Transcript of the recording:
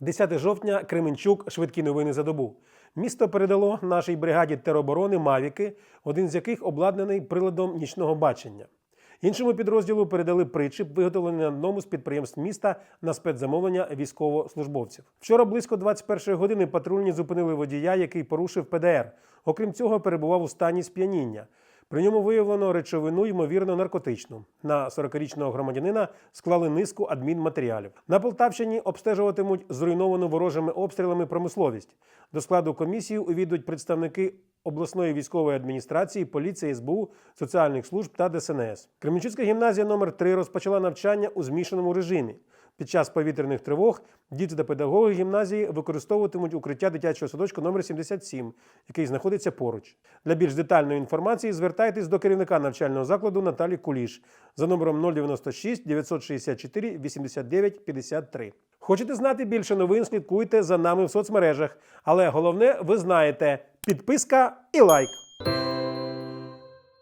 10 жовтня Кременчук. Швидкі новини за добу. Місто передало нашій бригаді тероборони Мавіки, один з яких обладнаний приладом нічного бачення. Іншому підрозділу передали причіп, виготовлений на одному з підприємств міста на спецзамовлення військовослужбовців. Вчора близько 21 години патрульні зупинили водія, який порушив ПДР. Окрім цього, перебував у стані сп'яніння. При ньому виявлено речовину, ймовірно, наркотичну. На 40-річного громадянина склали низку адмінматеріалів. На Полтавщині обстежуватимуть зруйновану ворожими обстрілами промисловість. До складу комісії увійдуть представники обласної військової адміністрації, поліції, СБУ, соціальних служб та ДСНС. Кременчуцька гімназія номер 3 розпочала навчання у змішаному режимі. Під час повітряних тривог діти та педагоги гімназії використовуватимуть укриття дитячого садочку номер 77, який знаходиться поруч. Для більш детальної інформації звертайтесь до керівника навчального закладу Наталі Куліш за номером 096 964 89 53. Хочете знати більше новин? Слідкуйте за нами в соцмережах. Але головне, ви знаєте, підписка і лайк.